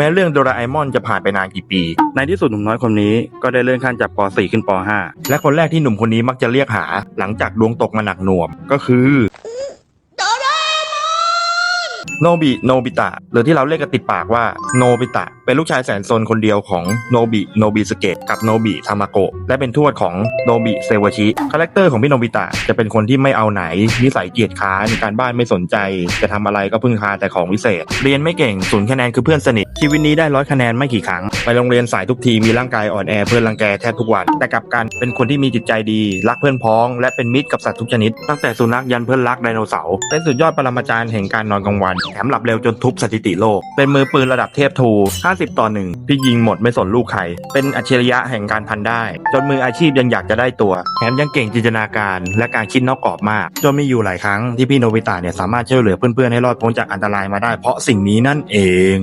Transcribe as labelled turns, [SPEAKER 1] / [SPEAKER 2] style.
[SPEAKER 1] แม้เรื่องโดราเอมอนจะผ่านไปนานกี่ปี ในที่สุดหนุ่มน้อยคนนี้ก็ได้เลื่อนขั้นจากป .4 ขึ้นป .5 และคนแรกที่หนุ่มคนนี้มักจะเรียกหา หลังจากดวงตกมาหนักหน่วงก็คือ โนบิโนบิตะหรือที่เราเรียกกันติดปากว่าโนบิตะ เป็นลูกชายแสนซนคนเดียวของโนบิโนบิสเกะกับโนบิทามาโกะและเป็นทวดของโนบิเซวาชิคาแรคเตอร์ของพี่โนบิตะจะเป็นคนที่ไม่เอาไหน นิสัยเกียจค้านการบ้านไม่สนใจ จะทำอะไรก็พึ่งพาแต่ของวิเศษ เรียนไม่เก่งศูนย์คะแนนคือเพื่อนสนิทชีวิตนี้ได้ร้อยคะแนนไม่กี่ครั้งไปโรงเรียนสายทุกทีมีร่างกายอ่อนแอเพื่อนรังแกแทบทุกวัน แต่กลับกันเป็นคนที่มีจิตใจดี รักเพื่อนพ้อง และเป็นมิตรกับสัตว์ทุกชนิด ตั้งแต่สุนัขยันเพื่อนรักไดโนเสาร์เป็นสุดยอดปรมาจารย์แห่งการนอนกลางวันแถมหลับเร็วจนทุบสถิติโลก เป็นมือปืนระดับเทพทู 50 ต่อหนึ่งที่ยิงหมดไม่สนลูกใคร เป็นอัจฉริยะแห่งการพันได้ จนมืออาชีพยังอยากจะได้ตัว แถมยังเก่งจินตนาการและการคิดนอกกรอบมาก จนมีอยู่หลายครั้งที่พี่โนบิตะเนี่ยสามารถช่วยเหลือเพื่อนๆให้รอดพ้นจากอันตรายมาได้เพราะสิ่งนี้นั่นเอง